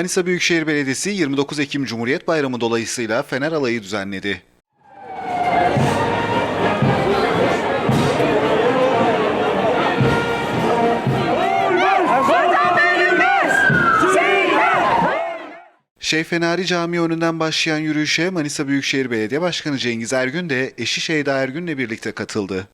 Manisa Büyükşehir Belediyesi 29 Ekim Cumhuriyet Bayramı dolayısıyla Fener Alayı düzenledi. Şeyh Fenari Camii önünden başlayan yürüyüşe Manisa Büyükşehir Belediye Başkanı Cengiz Ergün de eşi Şeyda Ergün'le birlikte katıldı.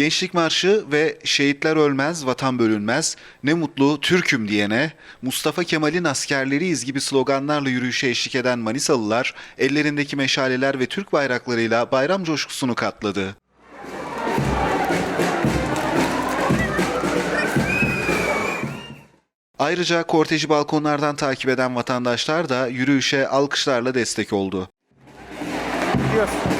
Gençlik Marşı ve Şehitler Ölmez, Vatan Bölünmez, Ne Mutlu Türk'üm diyene, Mustafa Kemal'in askerleriyiz gibi sloganlarla yürüyüşe eşlik eden Manisalılar, ellerindeki meşaleler ve Türk bayraklarıyla bayram coşkusunu katladı. Ayrıca korteji balkonlardan takip eden vatandaşlar da yürüyüşe alkışlarla destek oldu. İyi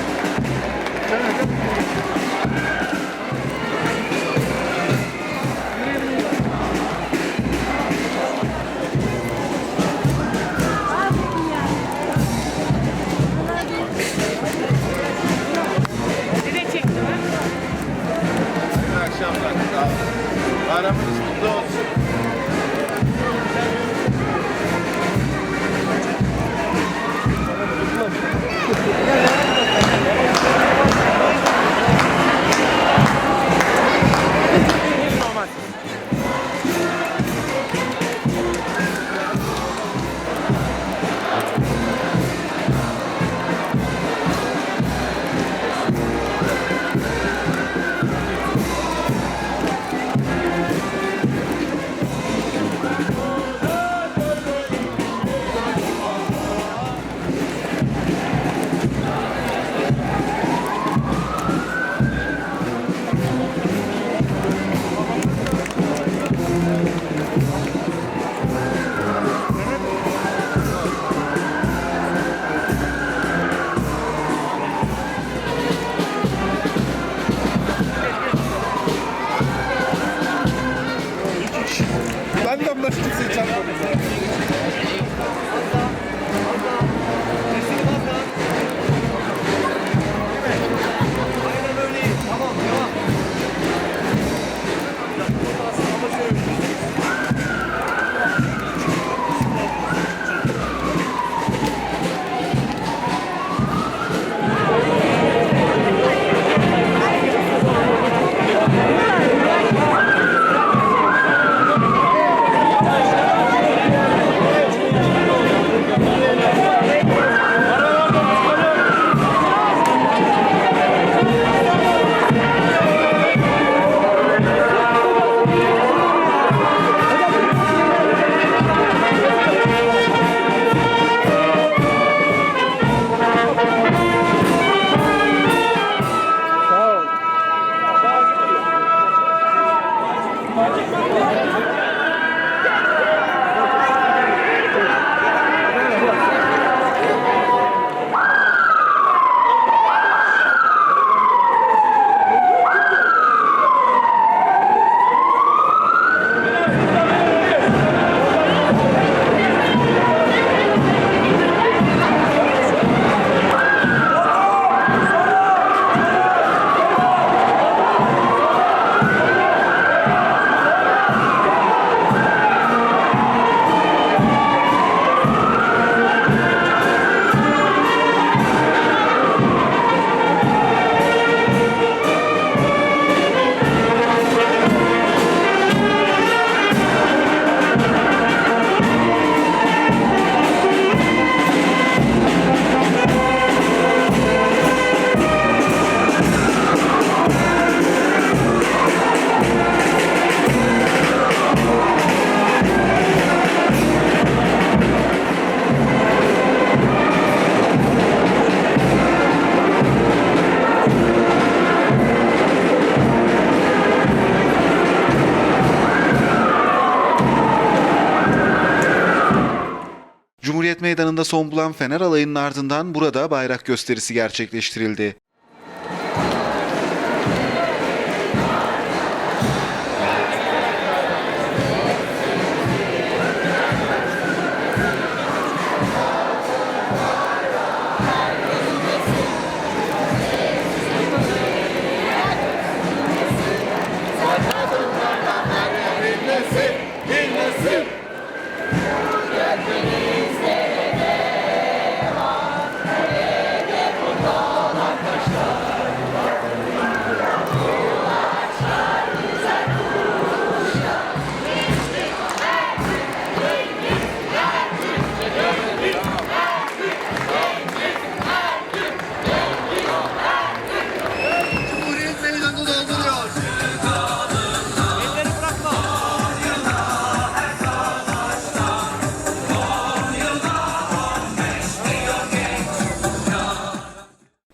Meydanı'nda son bulan Fener Alayı'nın ardından burada bayrak gösterisi gerçekleştirildi.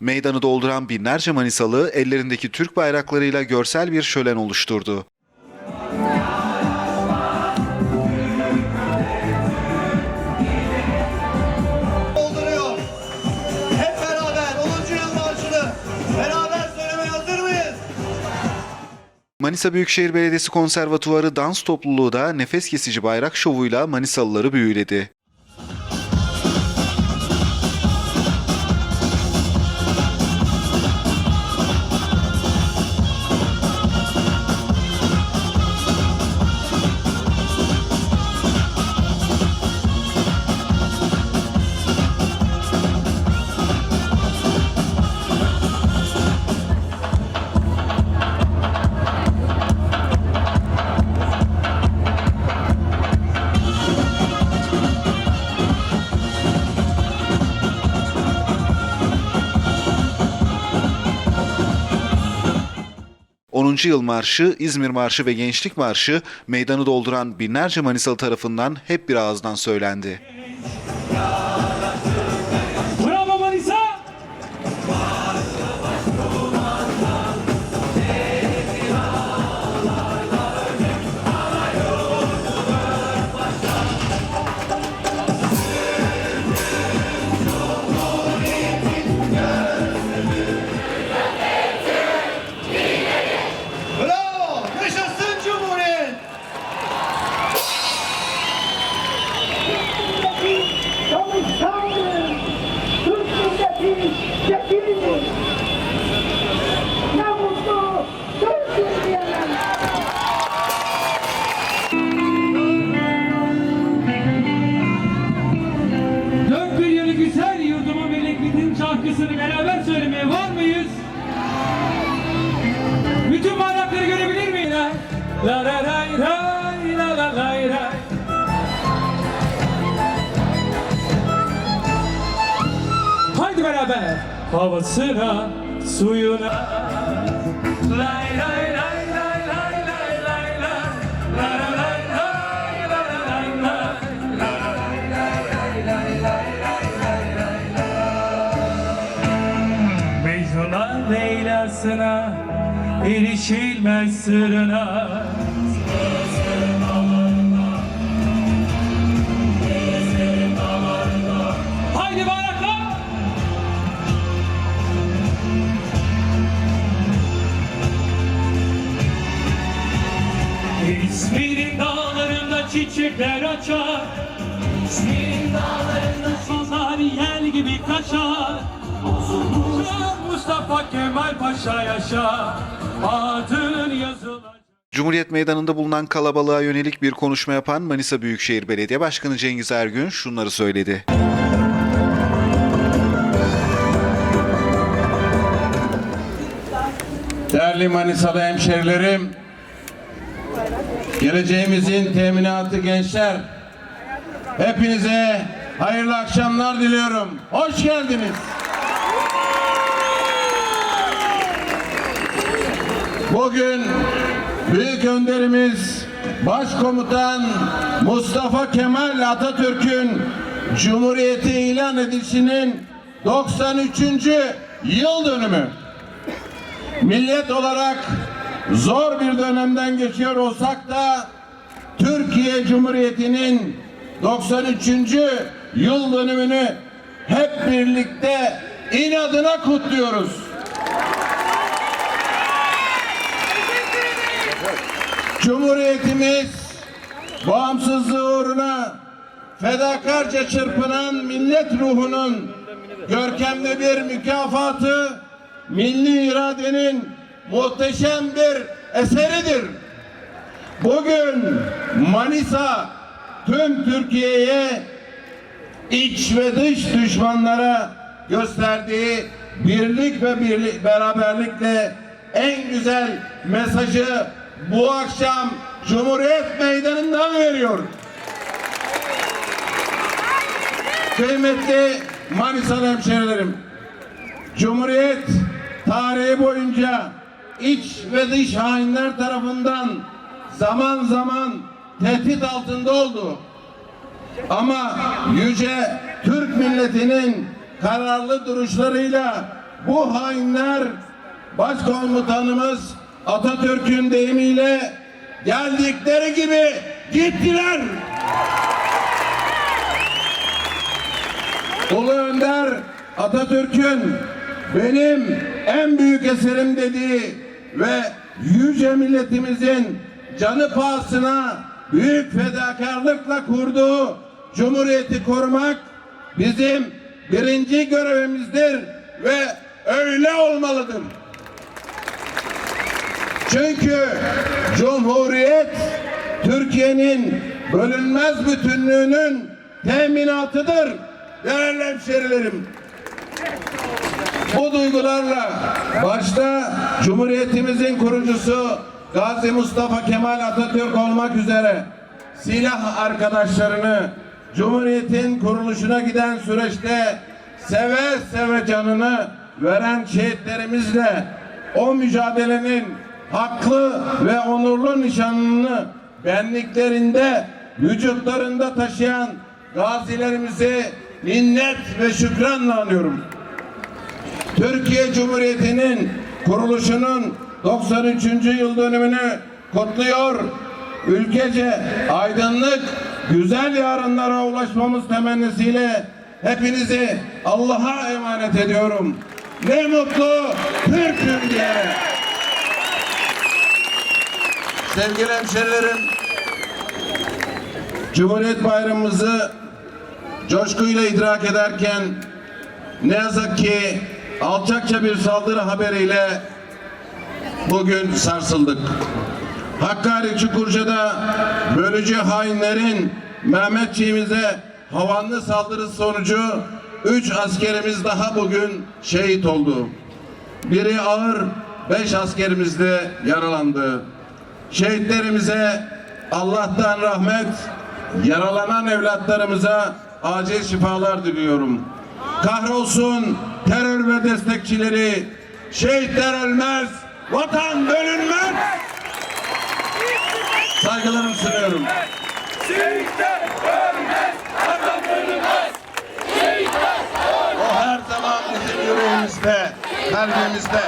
Meydanı dolduran binlerce Manisalı ellerindeki Türk bayraklarıyla görsel bir şölen oluşturdu. dolduruyor. Hep beraber 10. yıl marşını beraber söylemeye hazır mıyız? Manisa Büyükşehir Belediyesi Konservatuvarı dans topluluğu da nefes kesici bayrak şovuyla Manisalıları büyüledi. ...10. Yıl Marşı, İzmir Marşı ve Gençlik Marşı... ...meydanı dolduran binlerce Manisalı tarafından hep bir ağızdan söylendi. Havasına suyuna Lay lay lay lay lay lay lay lay La la lay lay la la lay lay Mecnun'dan Leyla'sına erişilmez sırrına İzmir'in dağlarında çiçekler açar. İzmir'in dağlarında pazar yer gibi kaçar Mustafa Kemal Paşa yaşa Adın yazılacak. Cumhuriyet Meydanı'nda bulunan kalabalığa yönelik bir konuşma yapan Manisa Büyükşehir Belediye Başkanı Cengiz Ergün şunları söyledi. Değerli Manisalı hemşerilerim, geleceğimizin teminatı gençler, hepinize hayırlı akşamlar diliyorum. Hoş geldiniz. Bugün büyük önderimiz Başkomutan Mustafa Kemal Atatürk'ün Cumhuriyeti ilan edişinin 93. yıl dönümü. Millet olarak zor bir dönemden geçiyor olsak da Türkiye Cumhuriyeti'nin 93. yıl dönümünü hep birlikte inadına kutluyoruz. Cumhuriyetimiz bağımsızlığı uğruna fedakarca çırpınan millet ruhunun görkemli bir mükafatı, milli iradenin muhteşem bir eseridir. Bugün Manisa tüm Türkiye'ye iç ve dış düşmanlara gösterdiği birlik ve birlik, beraberlikle en güzel mesajı bu akşam Cumhuriyet Meydanı'ndan veriyor. Kıymetli Manisalı hemşehrilerim, Cumhuriyet tarihi boyunca iç ve dış hainler tarafından zaman zaman tehdit altında oldu. Ama yüce Türk milletinin kararlı duruşlarıyla bu hainler başkomutanımız Atatürk'ün deyimiyle geldikleri gibi gittiler. Ulu Önder Atatürk'ün benim en büyük eserim dediği ve yüce milletimizin canı pahasına büyük fedakarlıkla kurduğu cumhuriyeti korumak bizim birinci görevimizdir ve öyle olmalıdır. Çünkü Cumhuriyet Türkiye'nin bölünmez bütünlüğünün teminatıdır. Değerli hemşerilerim. Bu duygularla başta Cumhuriyetimizin kurucusu Gazi Mustafa Kemal Atatürk olmak üzere silah arkadaşlarını Cumhuriyetin kuruluşuna giden süreçte seve seve canını veren şehitlerimizle o mücadelenin haklı ve onurlu nişanını benliklerinde vücutlarında taşıyan gazilerimizi minnet ve şükranla anıyorum. Türkiye Cumhuriyeti'nin kuruluşunun 93. yıl dönümünü kutluyor. Ülkece aydınlık, güzel yarınlara ulaşmamız temennisiyle hepinizi Allah'a emanet ediyorum. Ne mutlu Türk'üm diye. Sevgili hemşerilerim, Cumhuriyet Bayramımızı coşkuyla idrak ederken ne yazık ki alçakça bir saldırı haberiyle bugün sarsıldık. Hakkari Çukurca'da bölücü hainlerin Mehmetçiğimize havanlı saldırısı sonucu üç askerimiz daha bugün şehit oldu. Biri ağır, beş askerimiz de yaralandı. Şehitlerimize Allah'tan rahmet, yaralanan evlatlarımıza acil şifalar diliyorum. Kahrolsun terör ve destekçileri, şehitler ölmez, vatan bölünmez. Saygılarımı sunuyorum. O her zaman bizim yüreğimizde, kalbimizde.